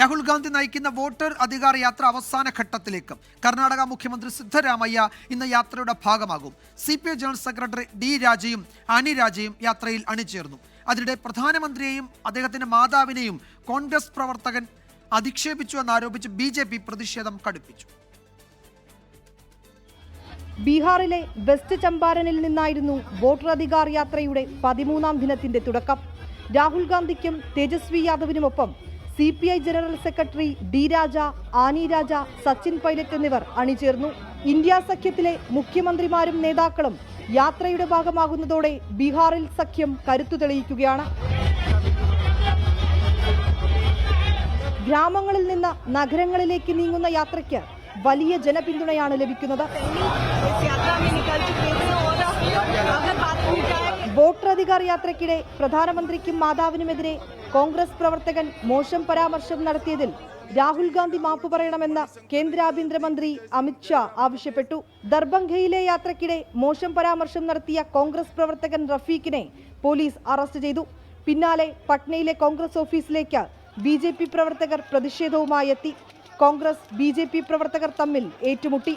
രാഹുൽ ഗാന്ധി നയിക്കുന്ന വോട്ടർ അധികാർ യാത്ര അവസാന ഘട്ടത്തിലേക്ക്. കർണാടക മുഖ്യമന്ത്രി സിദ്ധരാമയ്യ ഇന്ന് യാത്രയുടെ ഭാഗമാകും. C P I general secretary D രാജയും അനി രാജയും യാത്രയിൽ അണിചേർന്നു. അതിനിടെ പ്രധാനമന്ത്രിയെയും അദ്ദേഹത്തിന്റെ മാതാവിനെയും കോൺഗ്രസ് പ്രവർത്തകൻ അധിക്ഷേപിച്ചു എന്നാരോപിച്ച് ബി ജെ പി പ്രതിഷേധം കടുപ്പിച്ചു. ബീഹാറിലെ വെസ്റ്റ് ചമ്പാരനിൽ നിന്നായിരുന്നു വോട്ടർ അധികാർ യാത്രയുടെ പതിമൂന്നാം ദിനത്തിന്റെ തുടക്കം. രാഹുൽ ഗാന്ധിക്കും Tejashwi യാദവിനുമൊപ്പം C P I general secretary D Raja Annie Raja Sachin Pilot എന്നിവർ അണിചേർന്നു. ഇന്ത്യ സഖ്യത്തിലെ മുഖ്യമന്ത്രിമാരും നേതാക്കളും യാത്രയുടെ ഭാഗമാകുന്നതോടെ ബീഹാറിൽ സഖ്യം കരുത്തു തെളിയിക്കുകയാണ്. ഗ്രാമങ്ങളിൽ നിന്ന് നഗരങ്ങളിലേക്ക് നീങ്ങുന്ന യാത്രയ്ക്ക് വലിയ ജനപിന്തുണയാണ് ലഭിക്കുന്നത്. അധികാർ യാത്രയ്ക്കിടെ പ്രധാനമന്ത്രിക്കും മാതാവിനുമെതിരെ കോൺഗ്രസ് പ്രവർത്തകൻ മോശം പരാമർശം നടത്തിയതിൽ രാഹുൽ ഗാന്ധി മാപ്പ് പറയണമെന്ന് കേന്ദ്ര ആഭ്യന്തരമന്ത്രി അമിത്ഷാ ആവശ്യപ്പെട്ടു. ദർഭംഗയിലെ യാത്രയ്ക്കിടെ മോശം പരാമർശം നടത്തിയ കോൺഗ്രസ് പ്രവർത്തകൻ റഫീഖിനെ പോലീസ് അറസ്റ്റ് ചെയ്തു. പിന്നാലെ പട്നയിലെ കോൺഗ്രസ് ഓഫീസിലേക്ക് ബി ജെ പി പ്രവർത്തകർ പ്രതിഷേധവുമായി എത്തി. കോൺഗ്രസ് ബി ജെ പി പ്രവർത്തകർ തമ്മിൽ ഏറ്റുമുട്ടി.